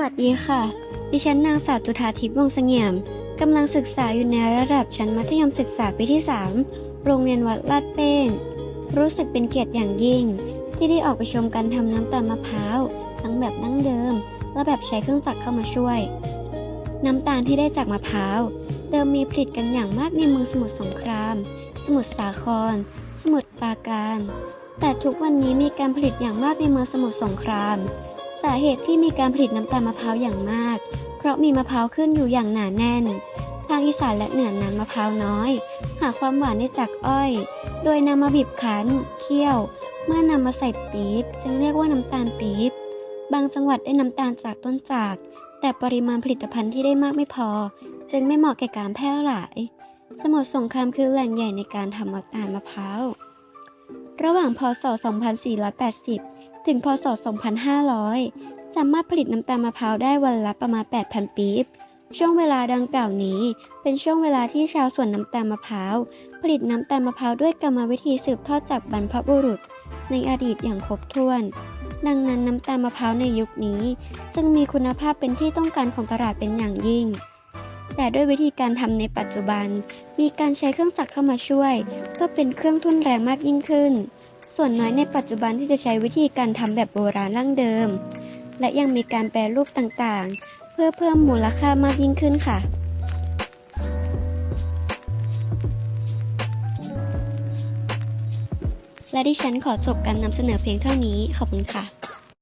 วัสดีค่ะ ดิฉันนางสาวจุธาทิพย์วงเสงี่ยม กำลังศึกษาอยู่ในระดับชั้นมัธยมศึกษาปีที่ 3 โรงเรียนวัดลาดเป้ง รู้สึกเป็นเกียรติอย่างยิ่ง ที่ได้ออกไปชมการทำน้ำตาลมะพร้าว ทั้งแบบดั้งเดิม และแบบใช้เครื่องจักรเข้ามาช่วย น้ำตาลที่ได้จากมะพร้าว เดิมมีผลิตกันอย่างมากในเมืองสมุทรสงคราม สมุทรสาคร สมุทรปราการ แต่ทุกวันนี้มีการผลิตอย่างมากในเมืองสมุทรสงคราม สาเหตุที่มีการผลิตน้ำตาลมะพร้าวอย่างมาก เพราะมีมะพร้าวขึ้นอยู่อย่างหนาแน่น ทางอีสานและเหนือนั้นมะพร้าวน้อย หาความหวานได้จากอ้อย โดยนำมาบีบคั้น เคี่ยว เมื่อนำมาใส่ปี๊บจึงเรียกว่าน้ำตาลปี๊บบางจังหวัดได้น้ำตาลจากต้นจาก แต่ปริมาณผลิตภัณฑ์ที่ได้มากไม่พอ จึงไม่เหมาะแก่การแพร่หลาย สมุทรสงครามคือแหล่งใหญ่ในการทำน้ำตาลมะพร้าว ระหว่างพศ 2480 ถึงพศ 2500 สามารถผลิตน้ำตาลมะพร้าวได้วันละประมาณ 8,000 ปี๊บ ช่วงเวลาดังกล่าวนี้ เป็นช่วงเวลาที่ชาวสวนน้ำตาลมะพร้าว ผลิตน้ำตาลมะพร้าวด้วยกรรมวิธีสืบทอดจากบรรพบุรุษ ในอดีตอย่างครบถ้วน ดังนั้นน้ำตาลมะพร้าวในยุคนี้ จึงมีคุณภาพเป็นที่ต้องการของตลาดเป็นอย่างยิ่งแต่ด้วยวิธีการทำในปัจจุบัน มีการใช้เครื่องจักรเข้ามาช่วย ก็เป็นเครื่องทุ่นแรงมากยิ่งขึ้น ส่วนน้อยในปัจจุบันที่จะใช้วิธีการทำแบบโบราณร่างเดิม และยังมีการแปรรูปต่างๆ เพื่อเพิ่มมูลค่ามากยิ่งขึ้นค่ะ และดิฉันขอจบการนำเสนอเพียงเท่านี้ ขอบคุณค่ะ